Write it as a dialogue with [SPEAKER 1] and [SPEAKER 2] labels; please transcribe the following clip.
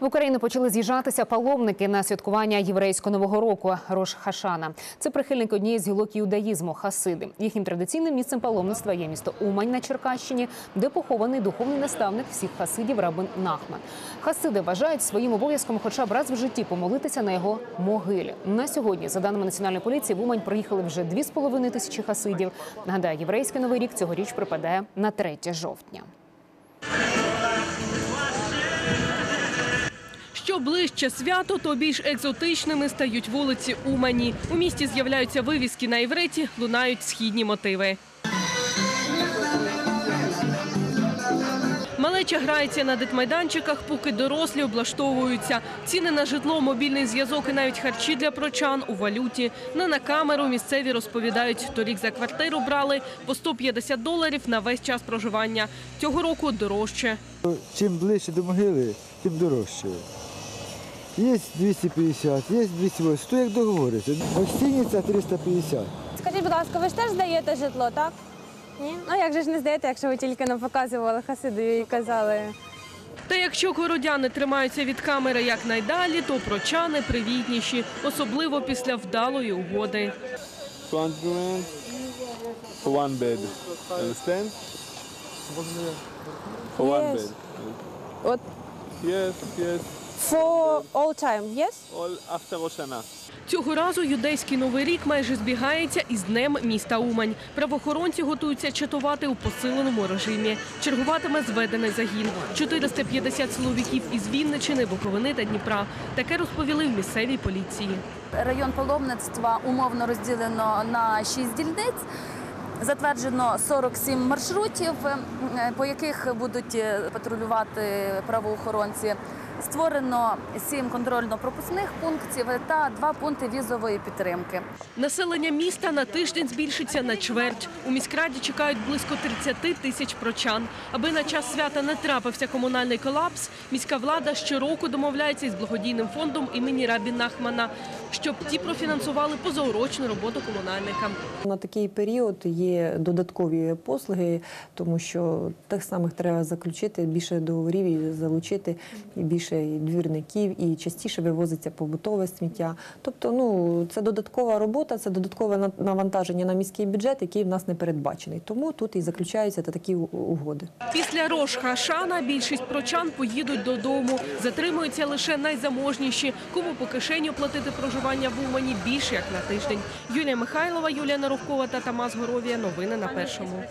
[SPEAKER 1] В Україну почали з'їжджатися паломники на святкування єврейського нового року Рош Хашана. Це прихильники однієї з гілок іудаїзму хасиди. Їхнім традиційним місцем паломництва є місто Умань на Черкащині, де похований духовний наставник всіх хасидів Рабин Нахман. Хасиди вважають своїм обов'язком, хоча б раз в житті помолитися на його могилі. На сьогодні, за даними національної поліції, в Умань приїхали вже 2,5 тисячі хасидів. Нагадаю, єврейський новий рік цьогоріч припадає на 3 жовтня.
[SPEAKER 2] Ближче свято, то більш екзотичними стають вулиці Умані. У місті з'являються вивіски на івриті, лунають східні мотиви. Малеча грається на дитмайданчиках, поки дорослі облаштовуються. Ціни на житло, мобільний зв'язок і навіть харчі для прочан у валюті. Не на камеру місцеві розповідають, торік за квартиру брали по 150 доларів на весь час проживання. Цього року дорожче.
[SPEAKER 3] Чим ближче до могили, тим дорожче. Є 250, є 280, то як договориться. Гостиниця 350.
[SPEAKER 4] Скажіть, будь ласка, ви ж теж здаєте житло, так? Ні? Ну як же ж не здаєте, якщо ви тільки нам показували хасиду і казали.
[SPEAKER 2] Та якщо городяни тримаються від камери якнайдалі, то прочани привітніші, особливо після вдалої угоди.
[SPEAKER 5] 200 rand one bed. Understand? One bed.
[SPEAKER 4] От
[SPEAKER 5] Yes, yes.
[SPEAKER 4] For all time, yes?
[SPEAKER 5] All after Rosh
[SPEAKER 2] Цього разу юдейський новий рік майже збігається із днем міста Умань. Правоохоронці готуються чатувати у посиленому режимі. Чергуватиме зведений загін. 450 силовиків із Вінничини, Буковини та Дніпра. Таке розповіли в місцевій поліції.
[SPEAKER 6] Район паломництва умовно розділено на 6 дільниць. Затверджено 47 маршрутів, е, по яких будуть е, патрулювати правоохоронці. Створено 7 контрольно-пропускних пунктів та 2 пункти візової підтримки.
[SPEAKER 2] Населення міста на тиждень збільшиться на чверть. У міськраді чекають близько 30 тисяч прочан. Аби на час свята не трапився комунальний колапс, міська влада щороку домовляється із благодійним фондом імені Рабі Нахмана, щоб ті профінансували позаурочну роботу комунальникам.
[SPEAKER 7] На такий період є додаткові послуги, тому що тих самих треба заключити більше договорів і залучити і більше і двірників, і частіше вивозиться побутове сміття. Тобто, ну це додаткова робота, це додаткове на- навантаження на міський бюджет, який в нас не передбачений. Тому тут і заключаються та такі угоди.
[SPEAKER 2] Після Рош Хашана більшість прочан поїдуть додому. Затримуються лише найзаможніші, кому по кишеню платити проживання в Умані більше як на тиждень. Юлія Михайлова, Юлія Наровкова та Тамас Горовія. Новини на першому.